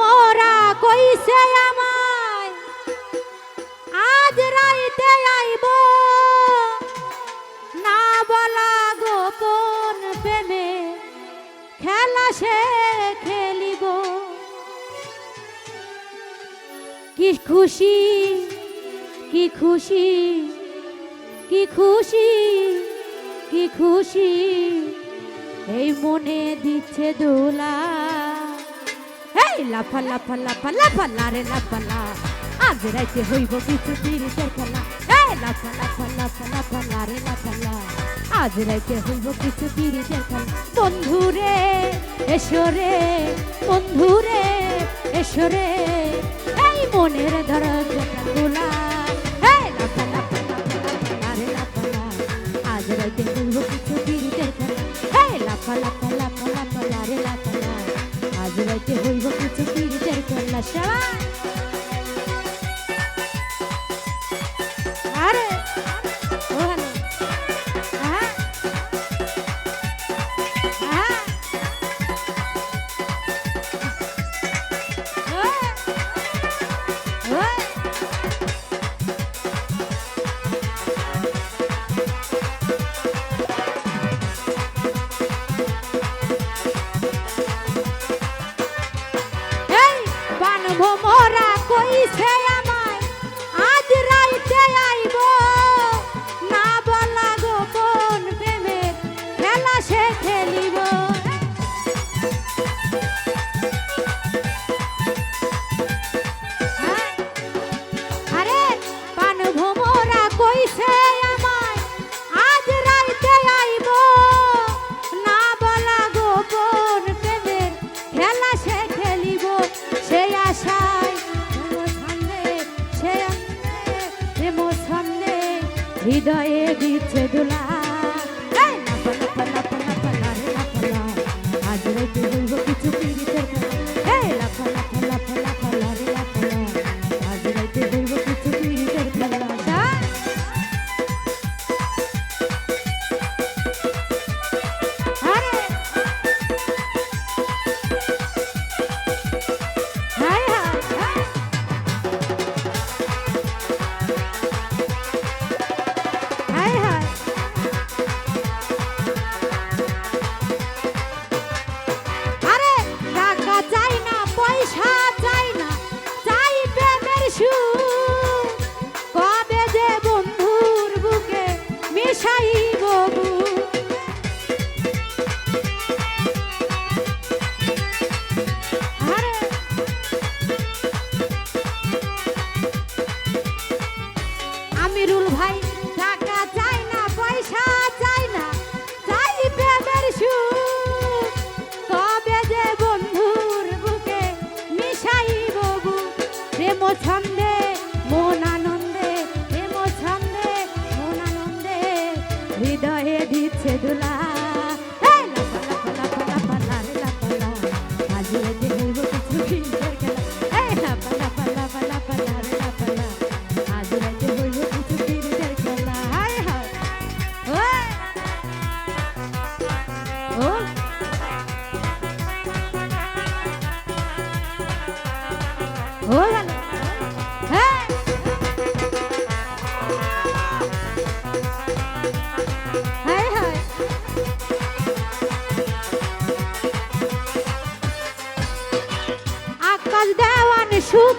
মোরা কইছে আমায়, আজ রাইতে আইব। না বলা গোপন প্রেমে খেলা সে খেলিব। কি খুশি কি খুশি কি খুশি কি খুশি, এই মনে দিচ্ছে দোলা। লাফা লাফা লাফা লাফা লারে লাফালা আজ রাইতে হইব কিছু তিরিশের খেলা এই লাফা লাফা লাফা লাফা লারে লাফালা আজ রাইতে হইব কিছু তিরিশের খেলা বন্ধুরে এসরে বন্ধুরে এসরে এই মনের ধরা তোলা এই লাফা লাফা লাফা লারে লাফালা আজ রাইতে হইব কিছু তিরিশের খেলা এই লাফা লাফা লাফা লাফা লারে লাফালা আজ রাইতে হইব বাসা হৃদয়ে দিচ্ছে ধুলা আজ রাইতে কিছু পীড়িতের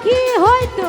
কি হয়তো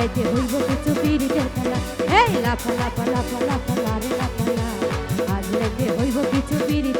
রাইতে হইব কিছু পীড়িতের খেলা এই লাফা লাফা লাফা লাফা লারে লাফা। আজ রাইতে হইব কিছু পীড়িতের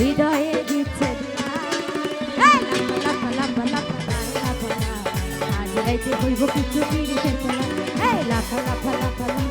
হৃদয়ে দিচ্ছে। আজ রাইতে হইব কিছু লাফা লাফা লাফা লাফা